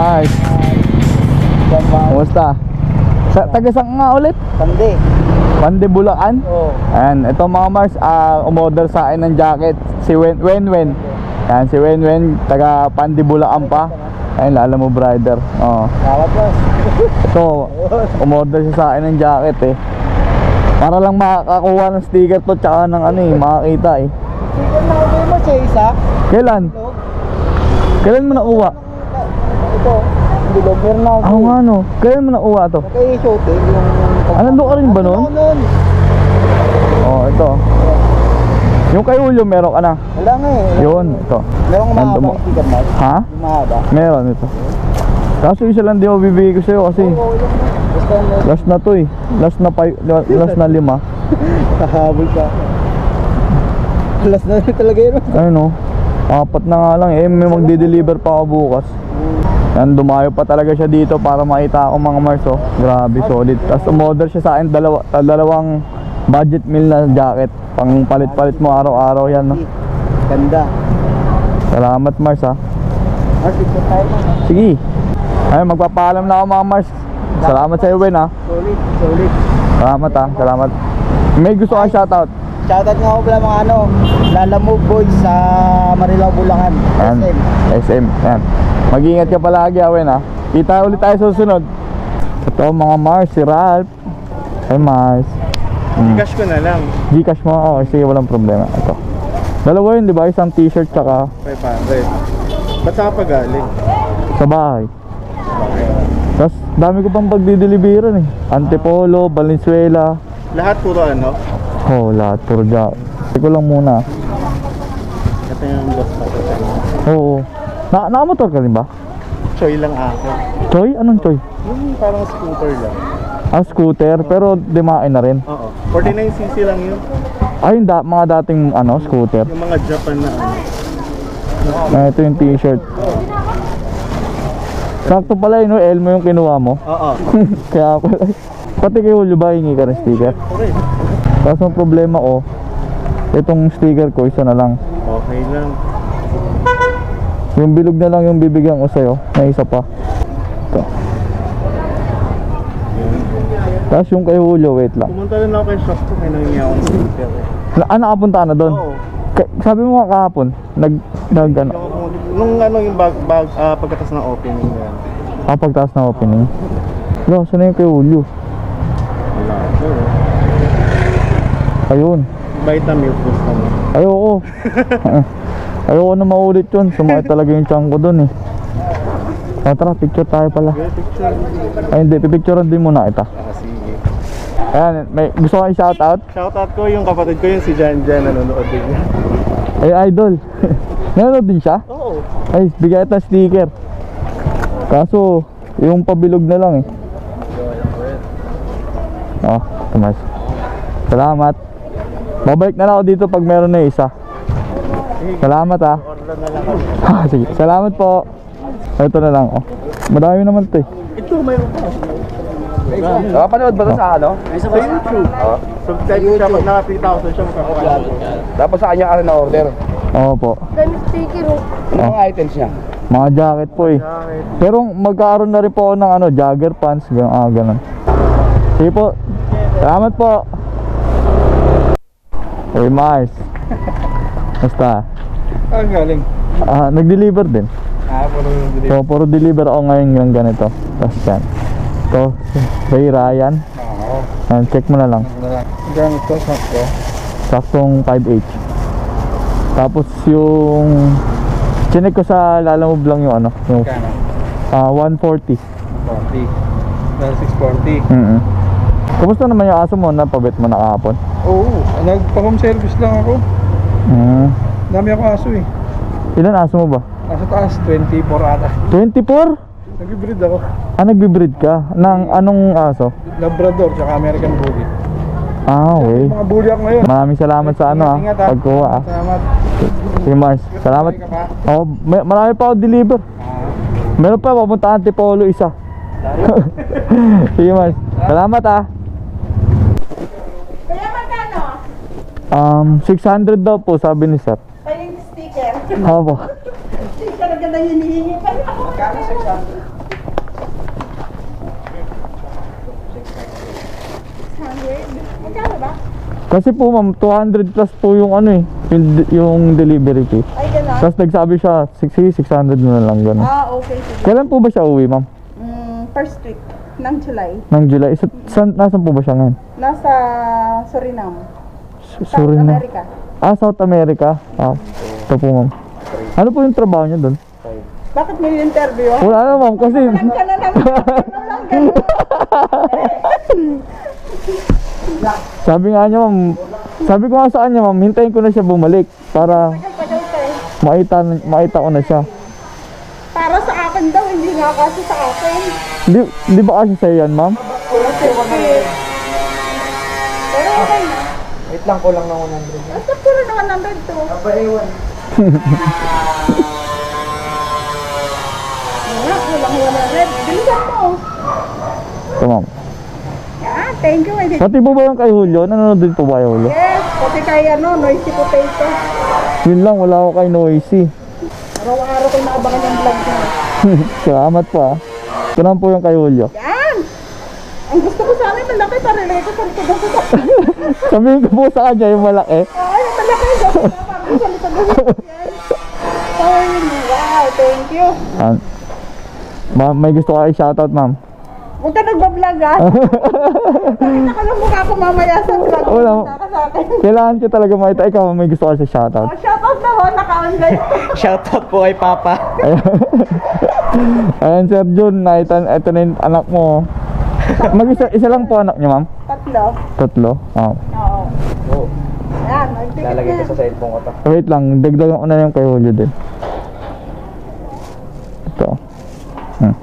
Mga kumusta? Sa, taga saan nga ulit? pandi. Pande Bulacan? Oo. Ayan, ito mga Mars, ah, umorder sa akin ng jacket si Wen Wen Wen. Ayan, si Wen Wen, taga Pandi Bulacan pa. Ayun, lala mo brother. Oo. Salamat boss. Ito, umorder siya sa akin ng jacket eh. Para lang makakakuha ng sticker to tsaka ng ano eh, makakita eh. Chicken na okay mo siya isa. Kailan? Kailan mo nakuha? Ito. Bilog. Meron na ako. Ako nga no, kailan mo nakuha to? Okay, shooting. Yung... Ah, nandun ka rin ba nun? Ano nun? Oh, ito. Yung kay Julio meron ka na. Wala nga eh. Yun, ito. Meron kang Nandun mo. mahaba sticker mo. Ha? Yung mahaba. Meron ito. Kaso isa lang di mo bibigay ko sa'yo kasi Oo, yun. Basta ano, last na to eh. Last na, pa, last na lima. kahabol ka. Alas na talaga yun. Ayun oh. Apat na nga lang eh. May magdi-deliver pa ako bukas. Yan, dumayo pa talaga siya dito para makita ako mga Mars oh. Grabe, solid. Tapos umorder siya sa akin dalawa, dalawang budget meal na jacket. Pang palit-palit mo araw-araw yan. No? Ganda. Salamat Mars ha. Ah, picture tayo na. Sige. Ayun, magpapaalam na ako mga Mars. Salamat sa iyo, Wen ha. Solid, solid. Salamat ha, salamat. May gusto ka shoutout. Shoutout nga ako pala mga ano, Lala Move Boys sa Marilao, Bulacan. Yan. SM. SM. Yan. Mag-ingat ka palagi, Awen ha. Kita ulit tayo sa susunod. Ito mga Mars, si Ralph. Hey Mars. Hmm. Cash ko na lang. Gcash mo ako kasi walang problema. Ito. Dalawa yun, di ba? Isang t-shirt tsaka 500. Ba't saan ka pa galing? sa bahay. Tapos dami ko pang pagdideliveran eh. Antipolo, Valenzuela. Lahat puro ano? Oh, lahat. Puro dyan. ko lang muna. Ito yung boss ko. Oo. Na nakamotor ka rin ba? Choy lang ako. Choy? Anong choy? Yung parang scooter lang. Ah, scooter. Pero dimain na rin. Oo. 49cc lang yun. Ay, yung da- mga dating ano, scooter. Yung mga Japan na ano. Ah, ito yung t-shirt. Sakto pala yun, no? Elmo yung kinuha mo. Oo. Kaya pala. Pati kay Julio ba hingi ka ng sticker? Okay. Kaso ang problema ko, itong sticker ko, isa na lang. Okay lang. Yung bilog na lang yung bibigyan ko sa'yo, na isa pa. Ito. Tapos yung kay Julio, wait lang. Pumunta rin ako kay shop ko. May nangyay akong sticker eh. Na, ah, nakapunta ka na doon? Oo. Ka- sabi mo nga kahapon, nag, nag ano, Nung ano yung bag, bag ah, pagkatas ng opening yan. ah, pagtaas na opening. Lo, saan na yung kay Julio? Wala. Sure. Ayun. Vitamilk gusto mo. Ayoko. Ayoko na maulit yun. Sumakit talaga yung tiyan ko doon eh. Ah, tara, picture tayo pala. Picture. Ay, hindi. Pipicturean din muna kita. Ah, sige. Ayan, may gusto kang shoutout? Shoutout ko yung kapatid ko yung si Jan Jan nanonood din. Ay, idol. Nanonood din siya? Oo. Ay, bigay ito sticker. Kaso, yung pabilog na lang eh. Oh, tumas. Salamat. Babalik na lang ako dito pag meron na isa. Salamat ah. Order na lang kami. Ah, sige. Salamat po. Ito na lang oh. Madami naman 'to eh. Ito, mayroon pa. Nakapanood ba ito sa ano? Sa YouTube. Oo. Subscribe siya pag naka 3,000 siya makakapanood. Tapos sa kanya ka na order. Oo po. Dami sticker oh. Ano mga items niya? Mga jacket po eh. Pero magkakaroon na rin po ako ng ano, jogger pants, ganun, ah, ganun. Sige po. Salamat po. Hey Mars. Basta. Ah, galing. Ah, nag-deliver din. Ah, puro video. So, puro deliver ako ngayon ng ganito. Tapos yan. Ito, Ray Ryan. Oo. Yan, check mo na lang. Hanggang ito, sakto. Saktong 5H. Tapos yung... Chinek ko sa Lalamove lang yung ano. Yung Kano? ah 140. 40. Dahil 640. Mm Kumusta naman yung aso mo? Napabit mo na kahapon? Oo. Nagpa-home service lang ako. Mm. Dami ako aso eh. Ilan aso mo ba? Nasa taas, 24 ata. 24? Nag-breed ako. Ah, nagbe-breed ka? Ng anong aso? Labrador, tsaka American Bully. Ah, okay. Mga bully ako ngayon. Maraming salamat sa ano ah, Ingat, ingat, ah. pagkuha ah. Salamat. Sige Mars, salamat. Oh, may, marami pa ako deliver. Ah. Meron pa, papunta Antipolo isa. Sige Mars, salamat ah. Um, 600 daw po, sabi ni sir. Ay, yung sticker. Opo. sticker agad ang hinihingi pa. Magkano 600? 600? Kasi po ma'am, 200 plus po yung ano eh, yung, yung delivery fee. Ay, gano'n? Tapos nagsabi siya, 60, 600 na lang gano'n. Ah, okay. Sige. Kailan po ba siya uwi ma'am? Mm, first week ng July. Ng July? Sa, saan, nasan po ba siya ngayon? Nasa Suriname. Su- South. America. Ah, South America. Ah, ito po ma'am. Ano po yung trabaho niya doon? Bakit may interview? Wala na ma'am, kasi... Lang ka na lang. Ano lang ganun? Sabi nga niya ma'am, sabi ko nga sa kanya ma'am, hintayin ko na siya bumalik para makita, makita ko na siya. Para sa akin daw, hindi nga kasi sa akin. Di, di ba kasi sa'yo yan ma'am? Pero okay na. Wait lang, kulang ng 100. Basta puro naman number 2. Aba, ewan. Wala, kulang yung 100. Bilisan mo. Ito ma'am. Ah, thank you. Pati po ba yung kay Julio? Nanonood din po ba kay Julio? Yes, pati kay ano, noisy potato. Yun lang, wala ako kay Noisy. Araw-araw ko naabangan yung vlog niya. Salamat po ah. Ito po yung kay Julio. Yan! Ang gusto ko sana yung malaki, parilay ko sa likod ng sasakyan. Sabihin ko po sa kanya yung malaki. Ay, yung malaki, gusto ko parang sa likod ng sasakyan. Ay, wow, thank you. Ah, ma'am, may gusto ka i-shoutout ma'am. Huwag ka nagbablog ah. Pakita ka ng mukha ko mamaya sa vlog. Wala. Pakita ka sa akin. Kailangan ko talaga makita. Ikaw, may gusto ka sa shoutout. Oh, shoutout na ho, naka-online. Shoutout po kay Papa. Ayan, Sir Jun, nakita, ito na yung anak mo. Mag-isa isa lang po anak niyo ma'am? Tatlo. Tatlo? Oh. Oo. Oo. Yan, magtikit Lalagay ko sa cellphone ko to. Wait lang, dagdagan ko na yung kay Julio din. Ito. Hmm.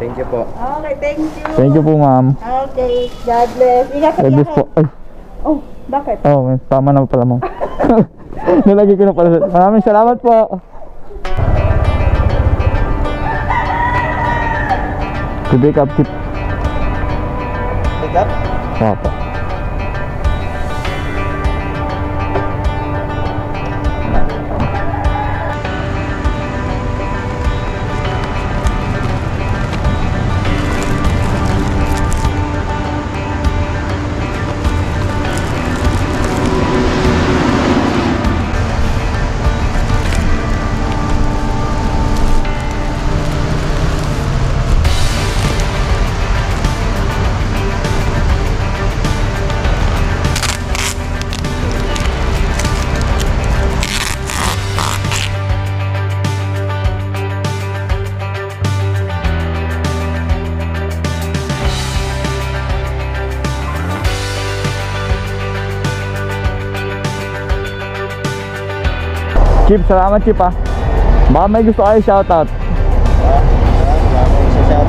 Thank you po. Okay, thank you. Thank you po ma'am. Okay, God bless. Ingat ka Eh, bis po. Ay, Oh, bakit? oh, tama na pala ma'am. Nilagay ko na pala. sa- Maraming salamat po. Today. Pick up? Papa. Chip, salamat Chip ah. Baka may gusto kayo shoutout.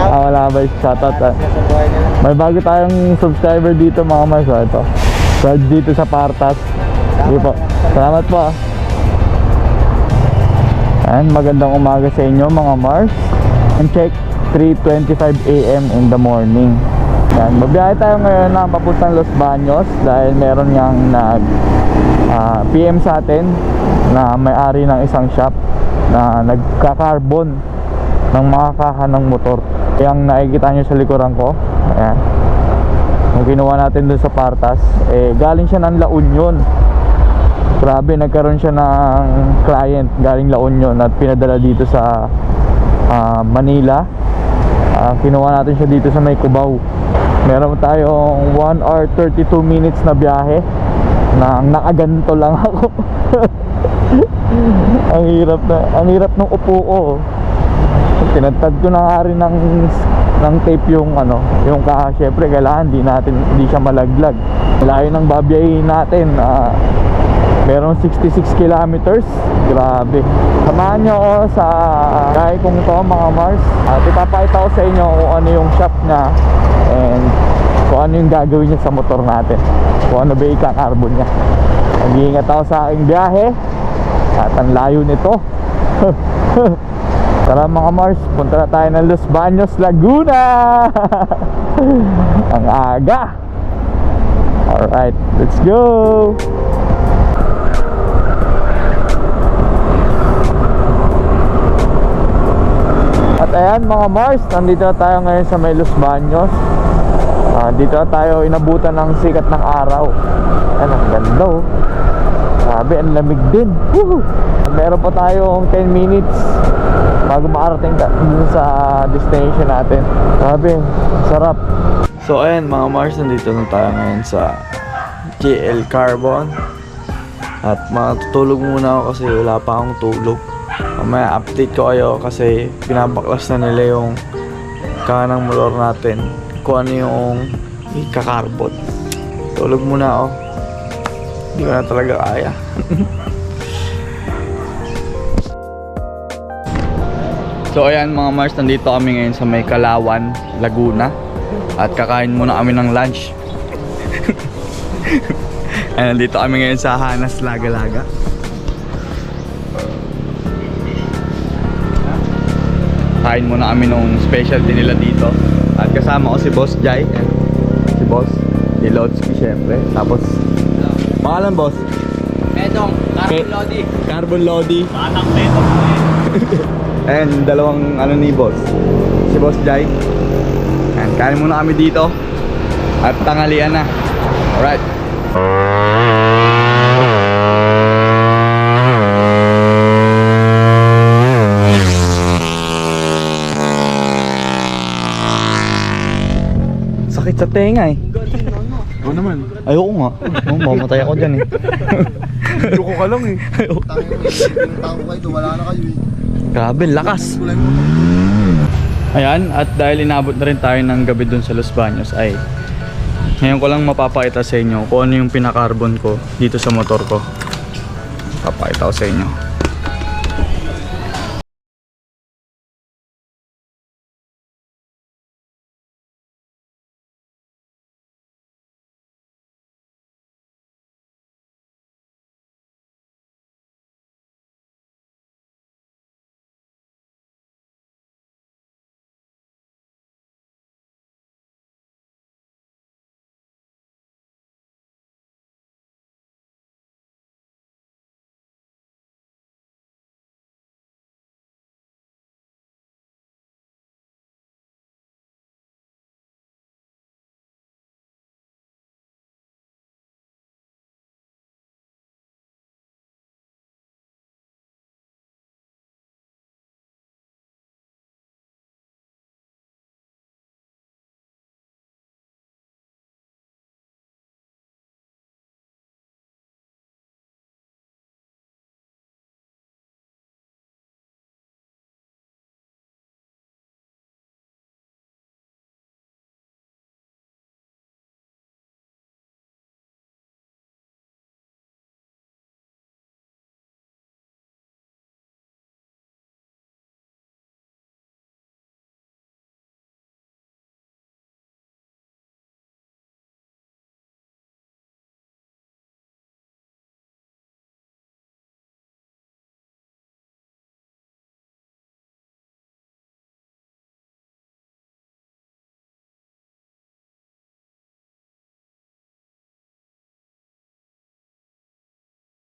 Ah, wala ba yung shoutout ah. May bago tayong subscriber dito mga mas. Oh, ito. Charge dito sa Partas. Sige po. Salamat po ah. And magandang umaga sa inyo mga Mars. And check 3.25 a.m. in the morning. Yan. Mabiyahe tayo ngayon na papuntang Los Baños dahil meron niyang nag ah, PM sa atin na may-ari ng isang shop na nagka-carbon ng mga kaha ng motor. Yung nakikita nyo sa likuran ko, ayan. Yung kinuha natin dun sa Partas, eh galing siya ng La Union. Grabe, nagkaroon siya ng client galing La Union at pinadala dito sa ah, Manila. Ah, kinuha natin siya dito sa May Cubao. Meron tayong 1 hour 32 minutes na biyahe na nakaganto lang ako. ang hirap na, ang hirap ng upo ko. Tinatad ko na nga rin ng, ng tape yung ano, yung kaha. Syempre, kailangan di natin, di siya malaglag. Layo ng babiyahin natin. ah, Merong 66 kilometers. Grabe. Samahan nyo ako sa kaya kong to mga Mars. At ipapakita ko sa inyo kung ano yung shop niya and kung ano yung gagawin niya sa motor natin. Kung ano ba yung carbon niya. Mag-iingat ako sa aking biyahe. At ang layo nito. Tara mga Mars, punta na tayo ng Los Baños, Laguna! ang aga! Alright, let's go! At ayan mga Mars, nandito na tayo ngayon sa may Los Baños. Ah, dito tayo inabutan ng sikat ng araw. Ayan, ang ganda oh. Sabi, ang lamig din. Woohoo! Meron pa tayong 10 minutes bago makarating ta- dun sa destination natin. Sabi, sarap. So ayan mga Mars, nandito na tayo ngayon sa GL Carbon. At matutulog muna ako kasi wala pa akong tulog. Mamaya update ko kayo kasi pinabaklas na nila yung kanang motor natin kung ano yung ikakarbon. Tulog muna ako. Hindi ko na talaga kaya. so ayan mga Mars, nandito kami ngayon sa may Kalawan, Laguna. At kakain muna kami ng lunch. Ayan, nandito kami ngayon sa Hanas Laga-Laga. Kain muna kami nung specialty nila dito. Kasama ko si Boss Jai. Si Boss. Si Lodsky syempre. Tapos, pangalan Boss? Medong, Carbon Lodi. Carbon Lodi. Batang Medong. And dalawang ano ni Boss. Si Boss Jai. Ayan, kain muna kami dito. At tangalian na. Alright. Sakit sa tenga eh. Oo naman. Ayoko nga. Oh, mamatay ako dyan eh. Loko ka lang eh. Tao kayo, wala na kayo eh. Grabe, lakas. Ayan, at dahil inabot na rin tayo ng gabi dun sa Los Baños ay ngayon ko lang mapapakita sa inyo kung ano yung pinakarbon ko dito sa motor ko. Papakita ko sa inyo.